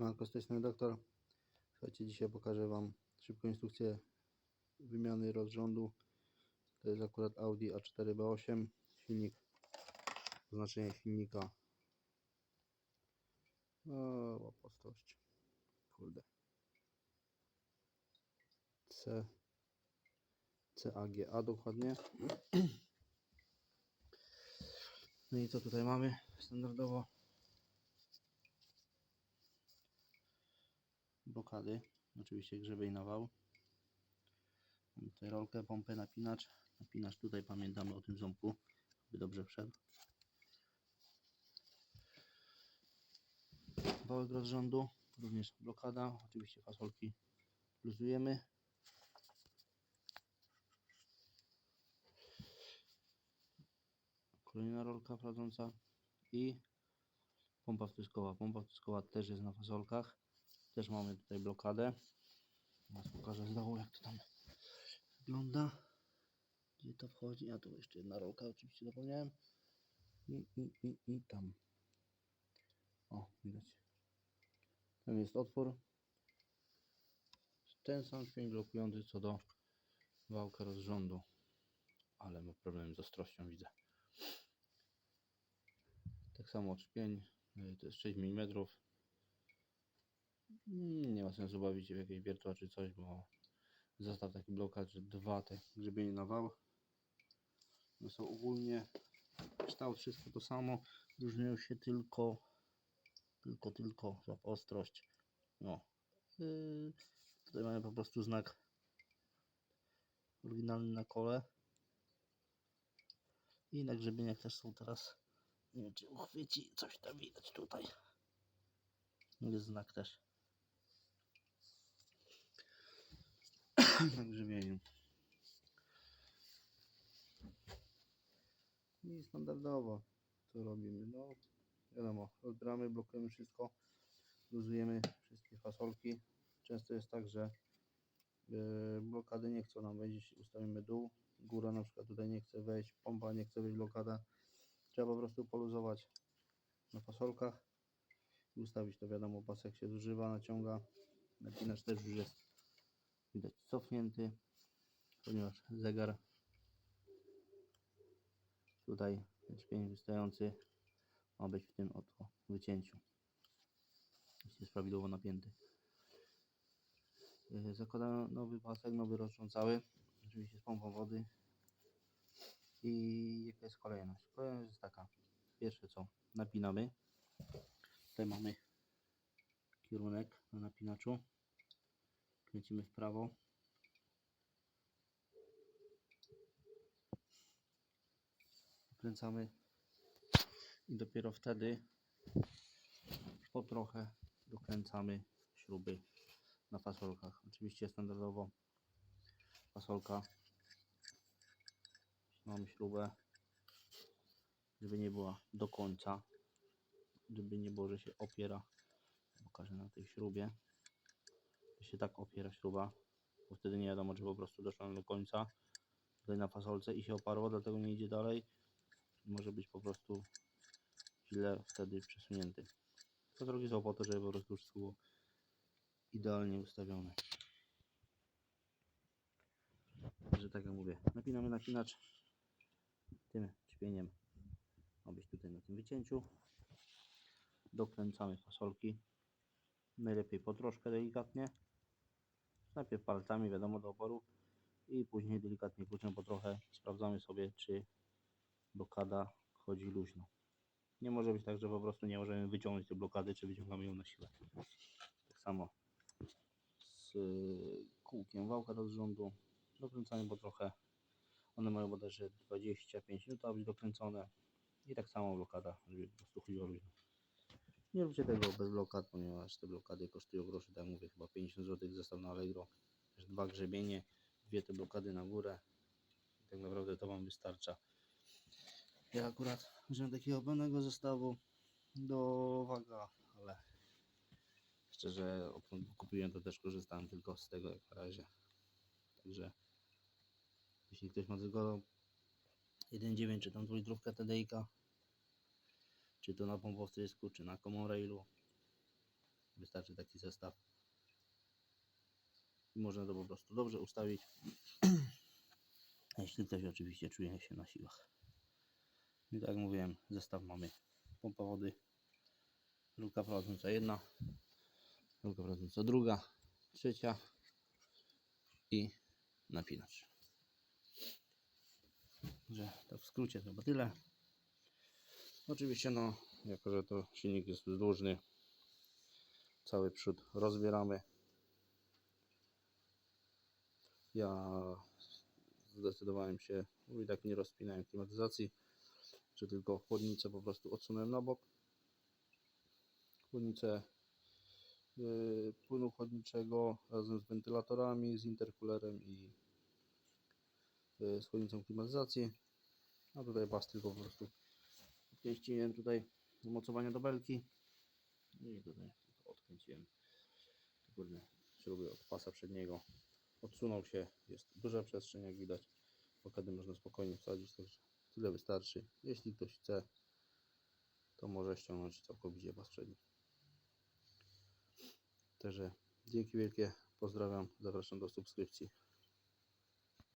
Siemanko, strony doktor. Słuchajcie, dzisiaj pokażę Wam szybką instrukcję wymiany rozrządu. To jest akurat Audi A4B8. Silnik, oznaczenie silnika. O, łapostość. Kurde. C CAGA dokładnie. No i co tutaj mamy? Standardowo blokady. Oczywiście grzebień na wał. Mamy tutaj rolkę, pompę, napinacz. Napinacz tutaj pamiętamy o tym ząbku, by dobrze wszedł. Wałek rozrządu, również blokada. Oczywiście fasolki luzujemy. Kolejna rolka wchodząca i pompa wtryskowa. Pompa wtryskowa też jest na fasolkach. Też mamy tutaj blokadę. Teraz pokażę z dołu jak to tam wygląda. Gdzie to wchodzi? A tu jeszcze jedna rolka, oczywiście zapomniałem. I, i, i, i tam. O, widać. Tam jest otwór. Ten sam śpień blokujący co do wałka rozrządu. Ale ma problem z ostrością, widzę. Tak samo trzpień. y, To jest 6 mm. Mm, Nie ma sensu bawić się w jakieś wiertła czy coś, bo zostaw taki blokad, dwa te grzebienie na wał. No są ogólnie kształt wszystko to samo. Różnią się tylko tylko, tylko ostrość. No. Yy, tutaj mamy po prostu znak oryginalny na kole. I na grzebieniach też są teraz. Nie wiem czy uchwyci, coś tam widać tutaj. Jest znak też. na grzebieniu. I standardowo co robimy? No wiadomo, rozbieramy, blokujemy wszystko, luzujemy wszystkie fasolki. Często jest tak, że yy, blokady nie chcą nam wejść, jeśli ustawimy dół, góra na przykład tutaj nie chce wejść, pompa nie chce wejść, blokada. Trzeba po prostu poluzować na fasolkach i ustawić to, wiadomo, pasek się zużywa, naciąga, napinacz też już jest cofnięty, ponieważ zegar tutaj szpień wystający ma być w tym oto wycięciu. Jeśli jest prawidłowo napięty. Yy, Zakładamy nowy pasek, nowy rozrząd cały, oczywiście z pompą wody. I jaka jest kolejność? Kolejność jest taka. Pierwsze co, napinamy. Tutaj mamy kierunek na napinaczu. Kręcimy w prawo. Kręcamy i dopiero wtedy po trochę dokręcamy śruby na fasolkach. Oczywiście standardowo fasolka mamy śrubę żeby nie była do końca żeby nie było, że się opiera. Pokażę na tej śrubie. Że się tak opiera śruba bo wtedy nie wiadomo czy po prostu doszła do końca tutaj na fasolce i się oparło dlatego nie idzie dalej może być po prostu źle wtedy przesunięty. To drogi są po to, żeby po prostu wszystko było idealnie ustawione. Także tak jak mówię, napinamy napinacz tym ćpieniem ma być tutaj na tym wycięciu. Dokręcamy fasolki. Najlepiej po troszkę delikatnie. Najpierw palcami, wiadomo, do oporu i później delikatnie, później po trochę sprawdzamy sobie, czy blokada chodzi luźno. Nie może być tak, że po prostu nie możemy wyciągnąć tej blokady, czy wyciągamy ją na siłę. Tak samo z y, kółkiem wałka rozrządu. Dokręcamy po trochę. One mają bodajże 25 minut, aby być dokręcone. I tak samo blokada, żeby po prostu chodziło luźno. Nie róbcie tego bez blokad, ponieważ te blokady kosztują groszy, tak mówię, chyba 50 zł zestaw na Allegro. Dwa grzebienie, dwie te blokady na górę. I tak naprawdę to Wam wystarcza. Ja akurat użyłem takiego pełnego zestawu do waga, ale szczerze odkąd kupiłem to też korzystałem tylko z tego jak na razie. Także jeśli ktoś ma tylko 1.9 czy tam 2 litrówkę TDI-ka, czy to na pompowstrysku, czy na common railu, Wystarczy taki zestaw. I można to po prostu dobrze ustawić. Jeśli ktoś oczywiście czuje się na siłach. I tak jak mówiłem, zestaw mamy pompa wody, rurka prowadząca jedna, rurka prowadząca druga, trzecia i napinacz. Że tak w skrócie to chyba tyle. Oczywiście no, jako że to silnik jest wzdłużny, cały przód rozbieramy. Ja zdecydowałem się, i tak nie rozpinałem klimatyzacji, czy tylko chłodnicę po prostu odsunąłem na bok. Chłodnicę yy, płynu chłodniczego razem z wentylatorami, z interkulerem i yy, z chłodnicą klimatyzacji. A tutaj pas tylko po prostu odkręciłem tutaj umocowania do belki i tutaj odkręciłem górne śruby od pasa przedniego. Odsunął się, jest duża przestrzeń jak widać. Blokady można spokojnie wsadzić, także tyle wystarczy. Jeśli ktoś chce, to może ściągnąć całkowicie pas przedni. Także dzięki wielkie, pozdrawiam, zapraszam do subskrypcji.